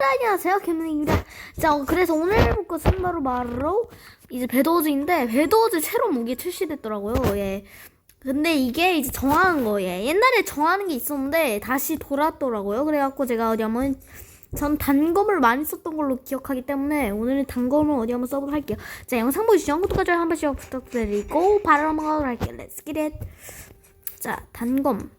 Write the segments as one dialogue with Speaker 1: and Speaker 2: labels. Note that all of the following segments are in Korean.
Speaker 1: 안녕하세요. 김은입니다. 자 어, 그래서 오늘 해볼 것 은 바로 바로 이제 배도즈인데 배도즈 새로운 무기 출시됐더라고요. 예. 근데 이게 이제 정하는 거예요 옛날에 정하는 게 있었는데 다시 돌아왔더라고요. 그래갖고 제가 어디 한번 전 단검을 많이 썼던 걸로 기억하기 때문에 오늘은 단검을 어디 한번 써보도록 할게요. 자 영상 보시죠? 좋아요 한 번씩 부탁드리고 바로 한번 가도록 할게요. 렛츠 기릿 자 단검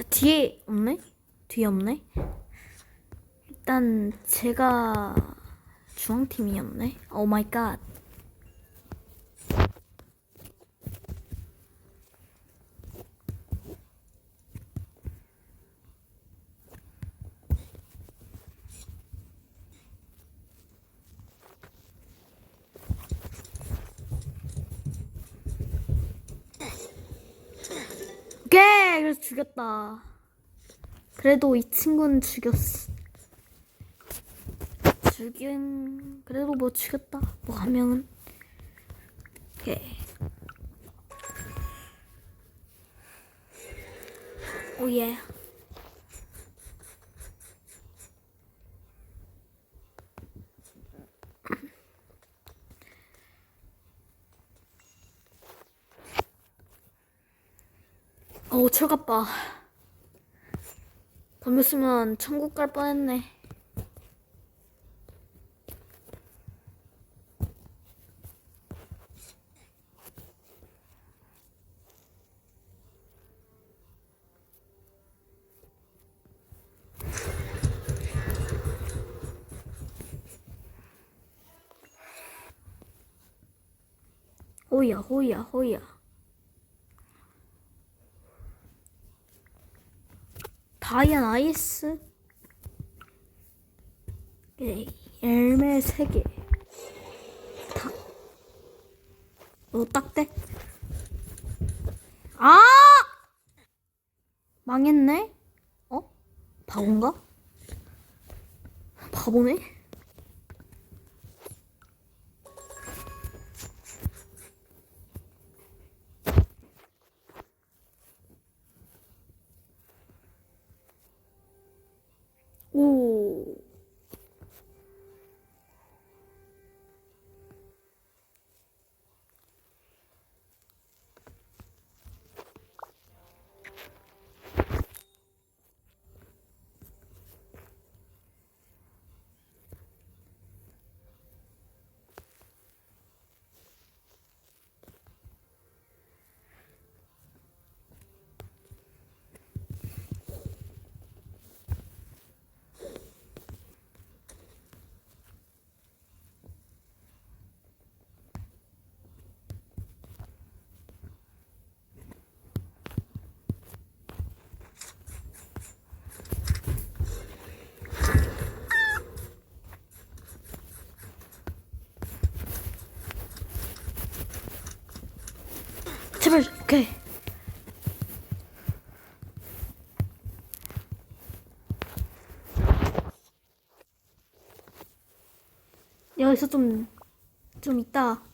Speaker 1: 자, 뒤에 없네? 뒤에 없네? 일단 제가 중앙팀이었네. 오 마이 갓. 오케이! 그래서 죽였다. 그래도 이 친구는 죽였어. 죽인, 그래도 뭐 죽였다. 뭐 한 명은. 오케이. 오예. 어, 철갑바. 덤볐으면 천국 갈 뻔했네. 호야, 호야, 호야. 다이아 나이스. 네, 열매 3개. 다. 너 딱대? 아! 망했네? 어? 바본가? 바보네? 오. 제발, 오케이. 여기서 좀, 좀 있다.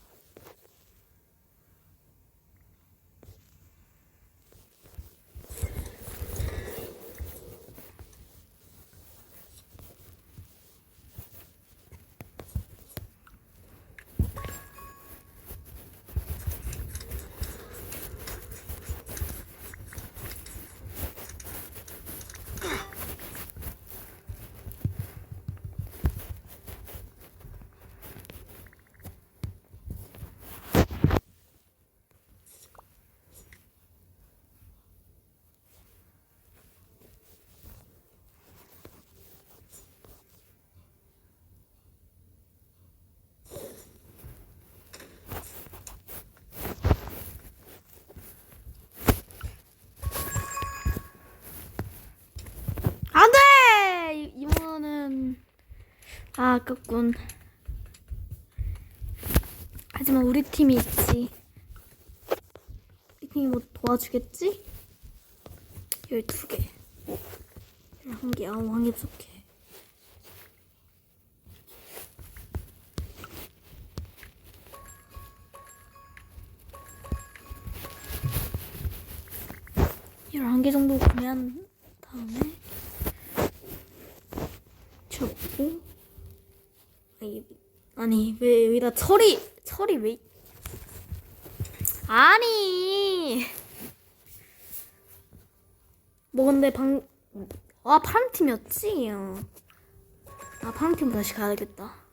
Speaker 1: 아깝군. 하지만 우리 팀이 있지. 우리 팀이 뭐 도와주겠지? 12개. 11개, 아, 왕이 부족해. 열한 개 정도 구매한 왜 여기다 철이 철이 왜 아니. 뭐 근데 방아 파란 팀이었지? 어. 아 다시 가야 되겠다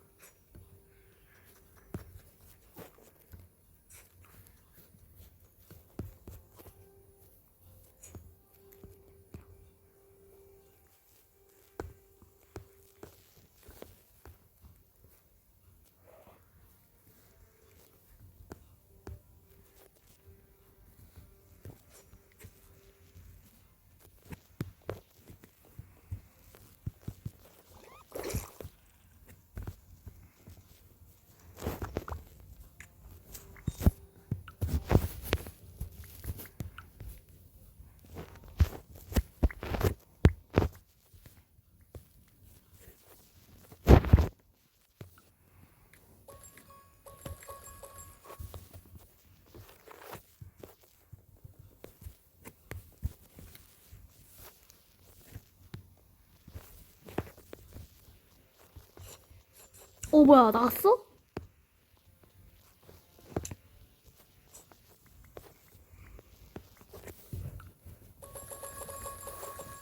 Speaker 1: 어 뭐야 나갔어?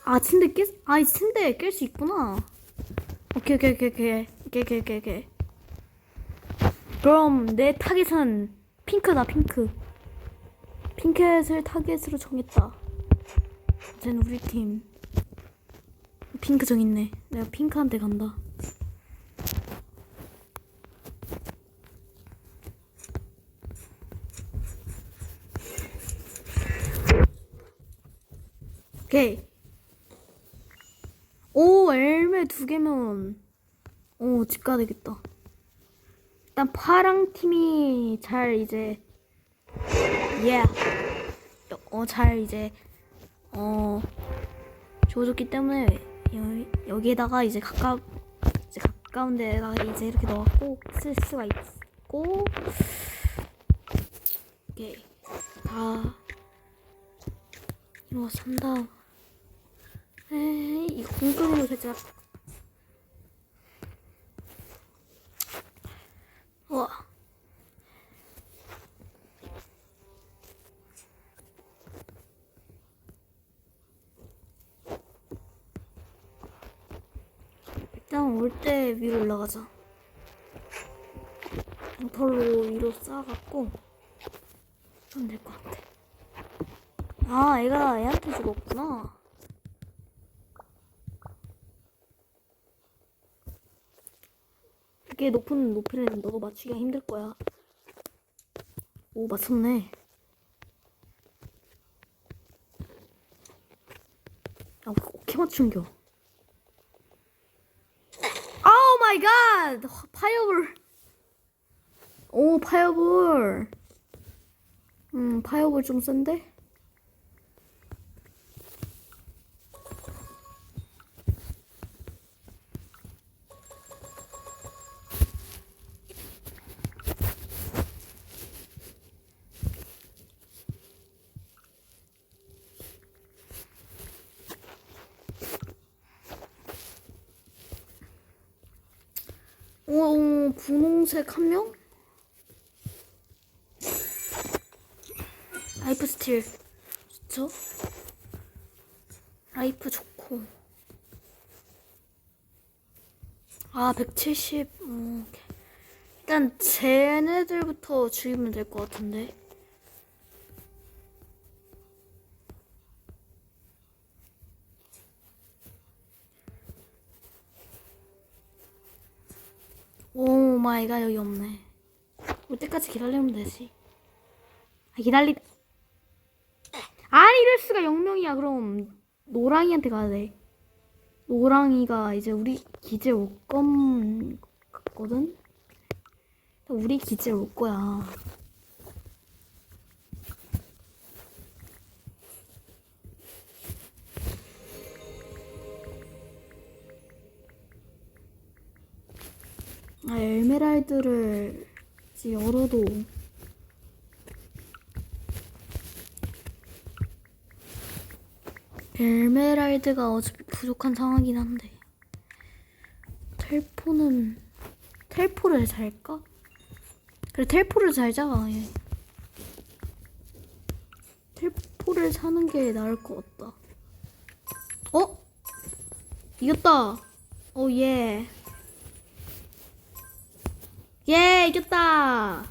Speaker 1: 아 침대 깰? 아 침대 깰 수 있구나. 오케이 오케이 오케이 오케이 오케이 오케이 오케이 그럼 내 타겟은 핑크다 핑크. 핑켓을 타겟으로 정했다. 쟤는 우리 팀. 핑크 정했네. 내가 핑크한테 간다 오케이. 오, 엘메 두 개면, 오, 집 가야 되겠다. 일단 파랑 팀이 잘 이제, 예, 어, 잘 이제, 어, 줘줬기 때문에, 여, 여기에다가 이제 가까, 이제 가까운 데다가 이제 이렇게 넣었고, 쓸 수가 있고, 오케이. 다, 이거 산다. 에이, 이거 공금으로 살짝. 우와. 일단 올 때 위로 올라가자. 털로 위로 쌓아갖고 하면 될것 같아. 아, 애가 애한테 죽었구나. 이게 높은 높이는 너도 맞추기가 힘들 거야. 오, 맞췄네. 야, 어떻게 맞춘겨? 아우 마이 갓! 파이어볼. 오, 파이어볼. 음, 파이어볼 좀 센데? 오, 분홍색 한 명? 라이프 스틸 좋죠? 라이프 좋고 아 170, 어, 오케이. 일단 쟤네들부터 죽이면 될 것 같은데 오 마이 갓 여기 없네. 올 때까지 기다리면 되지. 아 기다리 아니 이럴 수가. 영명이야. 그럼 노랑이한테 가야 돼. 노랑이가 이제 우리 기지에 올 건 같거든? 우리 기지에 올 거야 아 에메랄드를 열어도 에메랄드가 어차피 부족한 상황이긴 한데 텔포는 텔포를 살까? 그래 텔포를 살자 예. 텔포를 사는 게 나을 것 같다 어? 이겼다 오예 예 이겼다